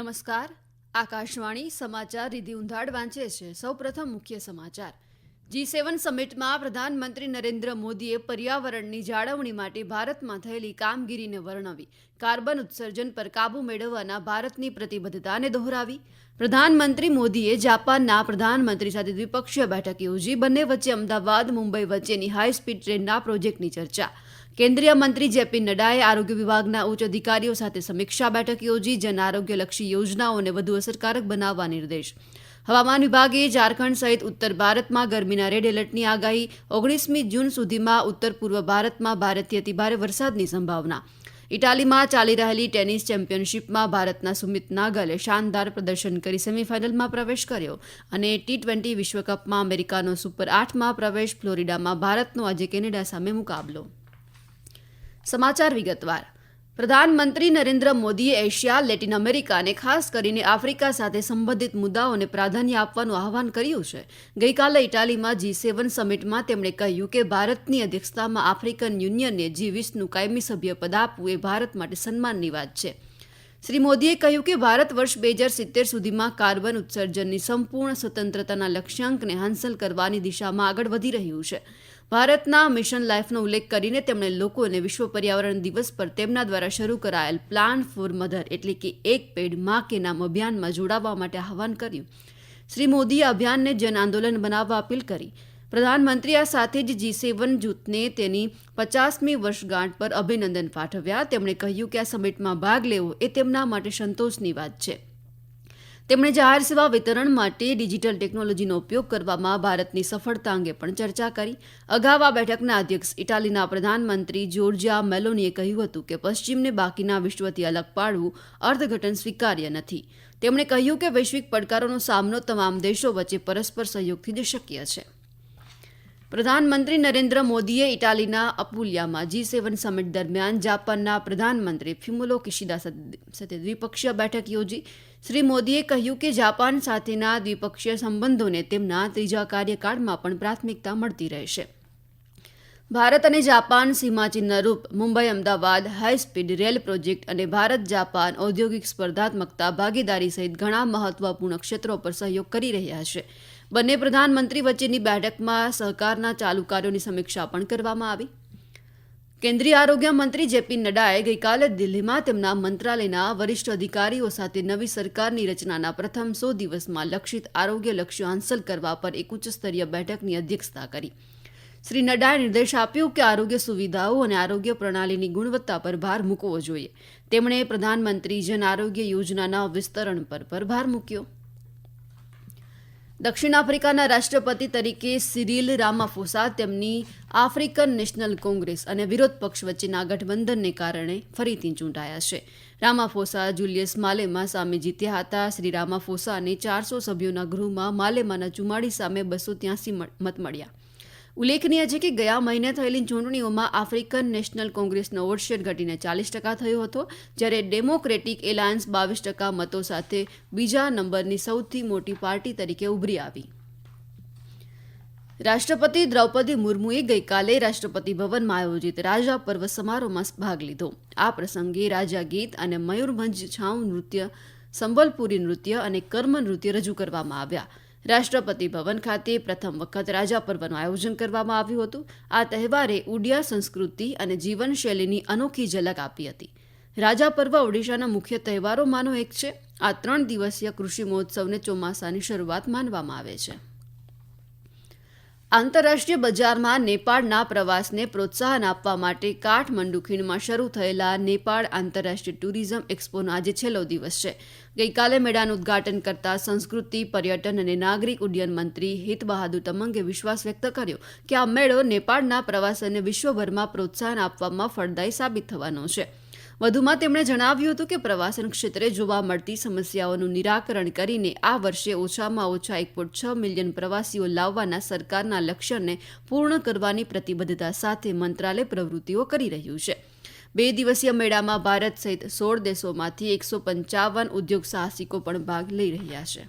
નમસ્કાર. આકાશવાણી સમાચાર રીધિ ઉંધાડ વાંચે છે. સૌપ્રથમ મુખ્ય સમાચાર. જી સેવન સમિટમાં પ્રધાનમંત્રી નરેન્દ્ર મોદીએ પર્યાવરણની જાળવણી માટે ભારતમાં થયેલી કામગીરીને વર્ણવી. કાર્બન ઉત્સર્જન પર કાબૂ મેળવવાના ભારતની પ્રતિબદ્ધતાને દોહરાવી. પ્રધાનમંત્રી મોદીએ જાપાનના પ્રધાનમંત્રી સાથે દ્વિપક્ષીય બેઠક યોજી. બંને વચ્ચે અમદાવાદ, મુંબઈ વચ્ચેની હાઈ સ્પીડ ટ્રેનના પ્રોજેક્ટની ચર્ચા. કેન્દ્રીય મંત્રી જેપી નડ્ડાએ આરોગ્ય વિભાગના ઉચ્ચ અધિકારીઓ સાથે સમીક્ષા બેઠક યોજી જન આરોગ્યલક્ષી યોજનાઓને વધુ અસરકારક બનાવવા નિર્દેશ. હવામાન વિભાગે ઝારખંડ સહિત ઉત્તર ભારતમાં ગરમીના રેડ એલર્ટની આગાહી. ઓગણીસમી જૂન સુધીમાં ઉત્તર પૂર્વ ભારતમાં ભારેથી અતિભારે વરસાદની સંભાવના. ઇટાલીમાં ચાલી રહેલી ટેનિસ ચેમ્પિયનશિપમાં ભારતના સુમિત નાગલે શાનદાર પ્રદર્શન કરી સેમીફાઇનલમાં પ્રવેશ કર્યો અને ટી ટ્વેન્ટી વિશ્વકપમાં અમેરિકાનો સુપર આઠમાં પ્રવેશ, ફ્લોરિડામાં ભારતનો આજે કેનેડા સામે મુકાબલો. સમાચાર વિગતવાર. પ્રધાનમંત્રી નરેન્દ્ર મોદીએ એશિયા, લેટિન અમેરિકા અને ખાસ કરીને આફ્રિકા સાથે સંબંધિત મુદ્દાઓને પ્રાધાન્ય આપવાનું આહવાન કર્યું છે. ગઈકાલે ઇટાલીમાં જી સેવન સમિટમાં તેમણે કહ્યું કે ભારતની અધ્યક્ષતામાં આફ્રિકન યુનિયનને જી વીસનું કાયમી સભ્ય પદ આપવું એ ભારત માટે સન્માનની વાત છે. શ્રી મોદીએ કહ્યું કે ભારત વર્ષ બે હજાર સિત્તેર સુધીમાં કાર્બન ઉત્સર્જનની સંપૂર્ણ સ્વતંત્રતાના લક્ષ્યાંકને હાંસલ કરવાની દિશામાં આગળ વધી રહ્યું છે. ભારતના મિશન લાઈફનો ઉલ્લેખ કરીને તેમણે લોકોને વિશ્વ પર્યાવરણ દિવસ પર તેમના દ્વારા શરૂ કરાયેલ પ્લાન ફોર મધર એટલે કે એક પેડમાં કે નામ અભિયાનમાં જોડાવા માટે આહવાન કર્યું. શ્રી મોદીએ અભિયાનને જન આંદોલન બનાવવા અપીલ કરી. પ્રધાનમંત્રી આ સાથે જ જી સેવન જૂથને તેની પચાસમી વર્ષગાંઠ પર અભિનંદન પાઠવ્યા. તેમણે કહ્યું કે આ સમિટમાં ભાગ લેવો એ તેમના માટે સંતોષની વાત છે. તેમણે જાહેર સેવા વિતરણ માટે ડિજિટલ ટેકનોલોજીનો ઉપયોગ કરવામાં ભારતની સફળતા અંગે પણ ચર્ચા કરી. અગાઉ આ બેઠકના અધ્યક્ષ ઇટાલીના પ્રધાનમંત્રી જોર્જિયા મેલોનીએ કહ્યું હતું કે પશ્ચિમને બાકીના વિશ્વથી અલગ પાડવું અર્થઘટન સ્વીકાર્ય નથી. તેમણે કહ્યું કે વૈશ્વિક પડકારોનો સામનો તમામ દેશો વચ્ચે પરસ્પર સહયોગથી જ શક્ય છે. પ્રધાનમંત્રી નરેન્દ્ર મોદીએ ઇટાલીના અપુલિયામાં જી સેવન સમિટ દરમિયાન જાપાનના પ્રધાનમંત્રી ફ્યુમુલો કિશિદા સાથે દ્વિપક્ષીય બેઠક યોજી. શ્રી મોદીએ કહ્યું કે જાપાન સાથેના દ્વિપક્ષીય સંબંધોને તેમના ત્રીજા કાર્યકાળમાં પણ પ્રાથમિકતા મળતી રહેશે. ભારત અને Japan સીમાચિહ્નરૂપ Mumbai, Ahmedabad high speed rail project અને ભારત જાપાન ઔદ્યોગિક સ્પર્ધાત્મકતા ભાગીદારી સહિત ઘણા મહત્વપૂર્ણ ક્ષેત્રો પર સહયોગ કરી રહ્યા છે. બંને પ્રધાનમંત્રી વચ્ચેની બેઠકમાં સહકારના ચાલુ કાર્યોની સમીક્ષા પણ કરવામાં આવી. કેન્દ્રીય આરોગ્ય મંત્રી જેપી નડ્ડાએ ગઈકાલે દિલ્હીમાં તેમના મંત્રાલયના વરિષ્ઠ અધિકારીઓ સાથે નવી સરકારની રચનાના પ્રથમ સો દિવસમાં લક્ષિત આરોગ્ય લક્ષ્યો હાંસલ કરવા પર એક ઉચ્ચસ્તરીય બેઠકની અધ્યક્ષતા કરી. શ્રી નડ્ડાએ નિર્દેશ આપ્યો કે આરોગ્ય સુવિધાઓ અને આરોગ્ય પ્રણાલીની ગુણવત્તા પર ભાર મૂકવો જોઈએ. તેમણે પ્રધાનમંત્રી જન આરોગ્ય યોજનાના વિસ્તરણ પર ભાર મૂક્યો. દક્ષિણ આફ્રિકાના રાષ્ટ્રપતિ તરીકે સિરિલ રામાફોસા, તેમની આફ્રિકન નેશનલ કોંગ્રેસ અને વિરોધ પક્ષ વચ્ચેના ગઠબંધનને કારણે ફરીથી ચૂંટાયા છે. રામાફોસા જુલિયસ માલેમા સામે જીત્યા હતા. શ્રી રામાફોસાને ચારસો સભ્યોના ગૃહમાં માલેમાના ચુમાડી સામે બસો ત્યાસી મત મળ્યા. ઉલ્લેખનીય છે કે ગયા મહિને થયેલી ચૂંટણીઓમાં આફ્રિકન નેશનલ કોંગ્રેસનો વોટશેર ઘટીને ચાલીસ ટકા થયો હતો, જ્યારે ડેમોક્રેટિક એલાયન્સ બાવીસ ટકા મતો સાથે બીજા નંબરની સૌથી મોટી પાર્ટી તરીકે ઉભરી આવી. રાષ્ટ્રપતિ દ્રૌપદી મુર્મુએ ગઈકાલે રાષ્ટ્રપતિ ભવનમાં આયોજિત રાજા પર્વ સમારોહમાં ભાગ લીધો. આ પ્રસંગે રાજા ગીત અને મયુરભંજ છાઉ નૃત્ય, સંબલપુરી નૃત્ય અને કર્મ નૃત્ય રજૂ કરવામાં આવ્યા. રાષ્ટ્રપતિ ભવન ખાતે પ્રથમ વખત રાજા પર્વનું આયોજન કરવામાં આવ્યું હતું. આ તહેવારે ઉડિયા સંસ્કૃતિ અને જીવનશૈલીની અનોખી ઝલક આપી હતી. રાજા પર્વ ઓડિશાના મુખ્ય તહેવારોમાંનો એક છે. આ ત્રણ દિવસીય કૃષિ મહોત્સવને ચોમાસાની શરૂઆત માનવામાં આવે છે. આંતરરાષ્ટ્રીય બજારમાં નેપાળના પ્રવાસને પ્રોત્સાહન આપવા માટે કાઠમંડુ ખીણમાં શરૂ થયેલા નેપાળ આંતરરાષ્ટ્રીય ટુરિઝમ એક્સપોનો આજે છેલ્લો દિવસ છે. ગઈકાલે મેળાનું ઉદ્ઘાટન કરતા સંસ્કૃતિ, પર્યટન અને નાગરિક ઉડ્ડયન મંત્રી હિત બહાદુર તમંગે વિશ્વાસ વ્યક્ત કર્યો કે આ મેળો નેપાળના પ્રવાસનને વિશ્વભરમાં પ્રોત્સાહન આપવામાં ફળદાયી સાબિત થવાનો છે. વધુમાં તેમણે જણાવ્યું હતું કે પ્રવાસન ક્ષેત્રે જોવા મળતી સમસ્યાઓનું નિરાકરણ કરીને આ વર્ષે ઓછામાં ઓછા એક પોઈન્ટ છ મિલિયન પ્રવાસીઓ લાવવાના સરકારના લક્ષ્યને પૂર્ણ કરવાની પ્રતિબદ્ધતા સાથે મંત્રાલય પ્રવૃત્તિઓ કરી રહ્યું છે. બે દિવસીય મેળામાં ભારત સહિત સોળ દેશોમાંથી એકસો પંચાવન ઉદ્યોગ સાહસિકો પણ ભાગ લઈ રહ્યા છે.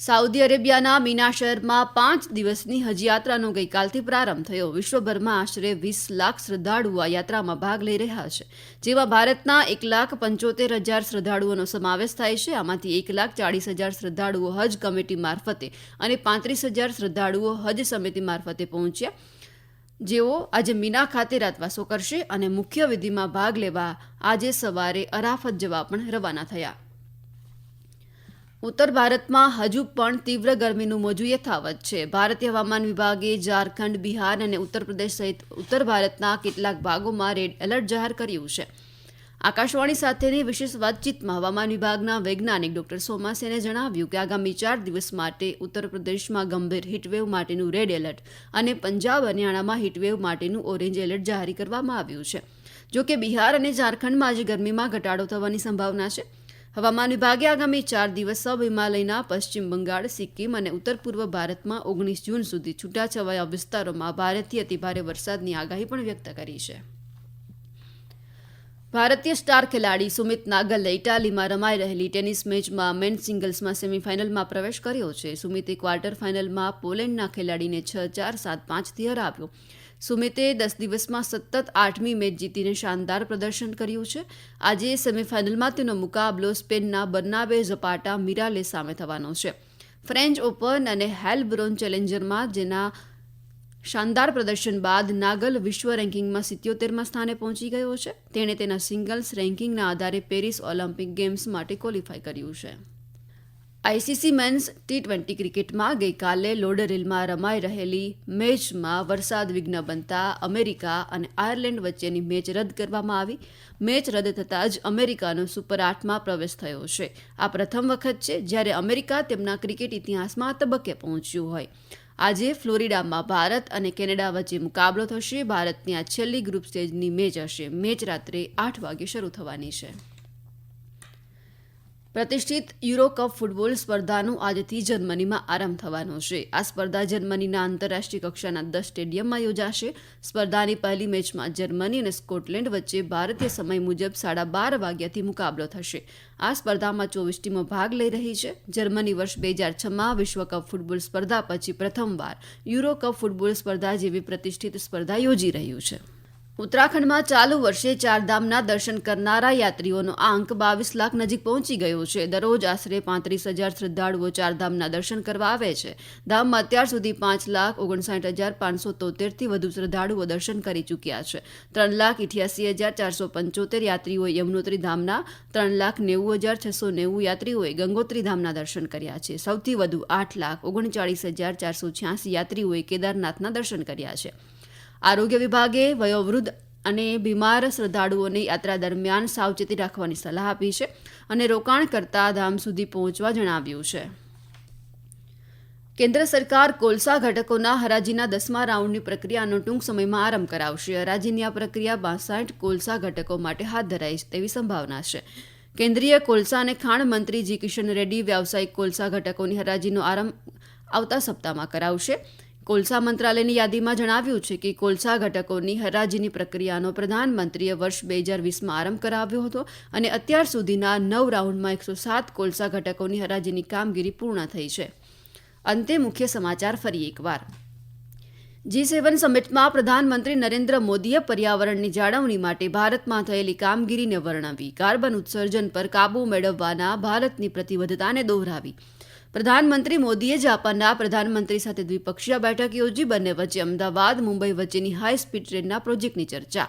સાઉદી અરેબિયાના મીના શહેરમાં પાંચ દિવસની હજ યાત્રાનો ગઈકાલથી પ્રારંભ થયો. વિશ્વભરમાં આશરે વીસ લાખ શ્રદ્ધાળુઓ આ યાત્રામાં ભાગ લઈ રહ્યા છે. જેમાં ભારતના એક લાખ પંચોતેર હજાર શ્રદ્ધાળુઓનો સમાવેશ થાય છે. આમાંથી એક લાખ ચાળીસ હજાર શ્રદ્ધાળુઓ હજ કમિટી મારફતે અને પાંત્રીસ હજાર શ્રદ્ધાળુઓ હજ સમિતિ મારફતે પહોંચ્યા. જેઓ આજે મીના ખાતે રાતવાસો કરશે અને મુખ્ય વિધિમાં ભાગ લેવા આજે સવારે અરાફત જવા પણ રવાના થયા. ઉત્તર ભારતમાં હજુ પણ તીવ્ર ગરમીનું મોજું યથાવત છે. ભારતીય હવામાન વિભાગે ઝારખંડ, બિહાર અને ઉત્તર પ્રદેશ સહિત ઉત્તર ભારતના કેટલાક ભાગોમાં રેડ એલર્ટ જાહેર કર્યું છે. આકાશવાણી સાથેની વિશેષ વાતચીતમાં હવામાન વિભાગના વૈજ્ઞાનિક ડોક્ટર સોમાસેને જણાવ્યું કે આગામી ચાર દિવસ માટે ઉત્તર પ્રદેશમાં ગંભીર હીટવેવ માટેનું રેડ એલર્ટ અને પંજાબ, હરિયાણામાં હીટવેવ માટેનું ઓરેન્જ એલર્ટ જાહેર કરવામાં આવ્યું છે. જો કે બિહાર અને ઝારખંડમાં આજે ગરમીમાં ઘટાડો થવાની સંભાવના છે. હવામાન વિભાગે આગામી ચાર દિવસ સબ હિમાલયના પશ્ચિમ બંગાળ, સિક્કિમ અને ઉત્તર પૂર્વ ભારતમાં ઓગણીસ જૂન સુધી છૂટાછવાયા વિસ્તારોમાં ભારેથી અતિભારે વરસાદની આગાહી પણ વ્યક્ત કરી છે. ભારતીય સ્ટાર ખેલાડી સુમિત નાગલે ઇટાલીમાં રમાઈ રહેલી ટેનિસ મેચમાં મેન સિંગલ્સમાં સેમીફાઇનલમાં પ્રવેશ કર્યો છે. સુમિતે ક્વાર્ટર ફાઇનલમાં પોલેન્ડના ખેલાડીને છ ચાર સાત પાંચથી હરાવ્યો. સુમિતે દસ દિવસમાં સતત આઠમી મેચ જીતીને શાનદાર પ્રદર્શન કર્યું છે. આજે સેમીફાઇનલમાં તેનો મુકાબલો સ્પેનના બર્નાબે ઝપાટા મિરાલે સામે થવાનો છે. ફ્રેન્ચ ઓપન અને હેલબ્રોન ચેલેન્જરમાં જેના શાનદાર પ્રદર્શન બાદ નાગલ વિશ્વ રેન્કિંગમાં સિત્યોતેરમાં સ્થાને પહોંચી ગયો છે. તેણે તેના સિંગલ્સ રેન્કિંગના આધારે પેરિસ ઓલિમ્પિક ગેમ્સ માટે ક્વોલિફાય કર્યું છે. આઈસીસી મેન્સ ટી ટ્વેન્ટી ક્રિકેટમાં ગઈકાલે લોડરહિલમાં રમાઈ રહેલી મેચમાં વરસાદ વિઘ્ન બનતા અમેરિકા અને આયર્લેન્ડ વચ્ચેની મેચ રદ કરવામાં આવી. મેચ રદ થતાં જ અમેરિકાનો સુપર આઠમાં પ્રવેશ થયો છે. આ પ્રથમ વખત છે જ્યારે અમેરિકા તેમના ક્રિકેટ ઇતિહાસમાં તબક્કે પહોંચ્યું હોય. આજે ફ્લોરિડામાં ભારત અને કેનેડા વચ્ચે મુકાબલો થશે. ભારતની આ છેલ્લી ગ્રુપ સ્ટેજની મેચ હશે. મેચ રાત્રે આઠ વાગે શરૂ થવાની છે. પ્રતિષ્ઠિત યુરો કપ ફૂટબોલ સ્પર્ધાનું આજથી જર્મનીમાં આરંભ થવાનો છે. આ સ્પર્ધા જર્મનીના આંતરરાષ્ટ્રીય કક્ષાના દસ સ્ટેડિયમમાં યોજાશે. સ્પર્ધાની પહેલી મેચમાં જર્મની અને સ્કોટલેન્ડ વચ્ચે ભારતીય સમય મુજબ સાડા બાર વાગ્યાથી મુકાબલો થશે. આ સ્પર્ધામાં ચોવીસ ટીમો ભાગ લઈ રહી છે. જર્મની વર્ષ બે હજાર છમાં વિશ્વકપ ફૂટબોલ સ્પર્ધા પછી પ્રથમવાર યુરો કપ ફૂટબોલ સ્પર્ધા જેવી પ્રતિષ્ઠિત સ્પર્ધા યોજી રહ્યું છે. ઉત્તરાખંડમાં ચાલુ વર્ષે ચારધામના દર્શન કરનારા યાત્રીઓનો આંક બાવીસ લાખ નજીક પહોંચી ગયો છે. દરરોજ આશરે પાંત્રીસ હજાર શ્રદ્ધાળુઓ ચારધામના દર્શન કરવા આવે છે. ધામમાં અત્યાર સુધી પાંચ લાખ ઓગણસાઠ હજાર પાંચસો તોતેરથી વધુ શ્રદ્ધાળુઓ દર્શન કરી ચૂક્યા છે. ત્રણ લાખ ઇઠ્યાસી હજાર ચારસો પંચોતેર યાત્રીઓએ યમનોત્રી ધામના, ત્રણ લાખ નેવું હજાર છસો નેવું યાત્રીઓએ ગંગોત્રી ધામના દર્શન કર્યા છે. સૌથી વધુ આઠ લાખ ઓગણચાળીસ હજાર ચારસો છ્યાસી યાત્રીઓએ કેદારનાથના દર્શન કર્યા છે. આરોગ્ય વિભાગે વયોવૃદ્ધ અને બીમાર શ્રદ્ધાળુઓને યાત્રા દરમિયાન સાવચેતી રાખવાની સલાહ આપી છે અને રોકાણ કરતા ધામ સુધી પહોંચવા જણાવ્યું છે. કેન્દ્ર સરકાર કોલસા ઘટકોના હરાજીના દસમા રાઉન્ડની પ્રક્રિયાનો ટૂંક સમયમાં આરંભ કરાવશે. હરાજીની આ પ્રક્રિયા બાસઠ કોલસા ઘટકો માટે હાથ ધરાઈ તેવી સંભાવના છે. કેન્દ્રીય કોલસા અને ખાણ મંત્રી જી કિશન રેડ્ડી વ્યાવસાયિક કોલસા ઘટકોની હરાજીનો આરંભ આવતા સપ્તાહમાં કરાવશે. કોલસા મંત્રાલયની યાદીમાં જણાવ્યું છે કે કોલસા ઘટકોની હરાજીની પ્રક્રિયાનો પ્રધાનમંત્રીએ વર્ષ બે હજાર વીસમાં આરંભ કરાવ્યો હતો અને અત્યાર સુધીના નવ રાઉન્ડમાં એકસો સાત કોલસા ઘટકોની હરાજીની કામગીરી પૂર્ણ થઈ છે. અંતે મુખ્ય સમાચાર ફરી એકવાર. જી સેવન સમિટમાં પ્રધાનમંત્રી નરેન્દ્ર મોદીએ પર્યાવરણની જાળવણી માટે ભારતમાં થયેલી કામગીરીને વર્ણવી, કાર્બન ઉત્સર્જન પર કાબૂ મેળવવાના ભારતની પ્રતિબદ્ધતાને દોહરાવી. પ્રધાનમંત્રી મોદીએ જાપાનના પ્રધાનમંત્રી સાથે દ્વિપક્ષીય બેઠક યોજી, બંને વચ્ચે અમદાવાદ, મુંબઈ વચ્ચેની હાઈ સ્પીડ ટ્રેનના પ્રોજેક્ટની ચર્ચા.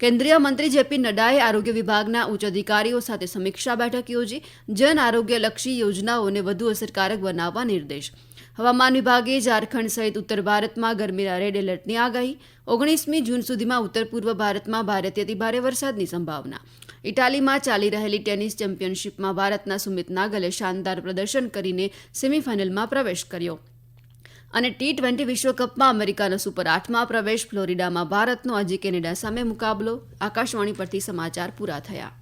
કેન્દ્રીય મંત્રી જેપી નડ્ડાએ આરોગ્ય વિભાગના ઉચ્ચ અધિકારીઓ સાથે સમીક્ષા બેઠક યોજી, જન આરોગ્યલક્ષી યોજનાઓને વધુ અસરકારક બનાવવા નિર્દેશ. હવામાન વિભાગે ઝારખંડ સહિત ઉત્તર ભારતમાં ગરમીના રેડ એલર્ટની આગાહી. ઓગણીસમી જૂન સુધીમાં ઉત્તર પૂર્વ ભારતમાં ભારેથી ભારે વરસાદની સંભાવના. ઇટાલીમાં ચાલી રહેલી ટેનિસ ચેમ્પિયનશિપમાં ભારતના સુમિત નાગલે શાનદાર પ્રદર્શન કરીને સેમીફાઇનલમાં પ્રવેશ કર્યો. અને ટી ટ્વેન્ટી વિશ્વકપમાં અમેરિકાનો સુપર આઠમાં પ્રવેશ, ફ્લોરિડામાં ભારતનો, આજે કેનેડા સામે મુકાબલો. આકાશવાણી પરથી સમાચાર પૂરા થયા.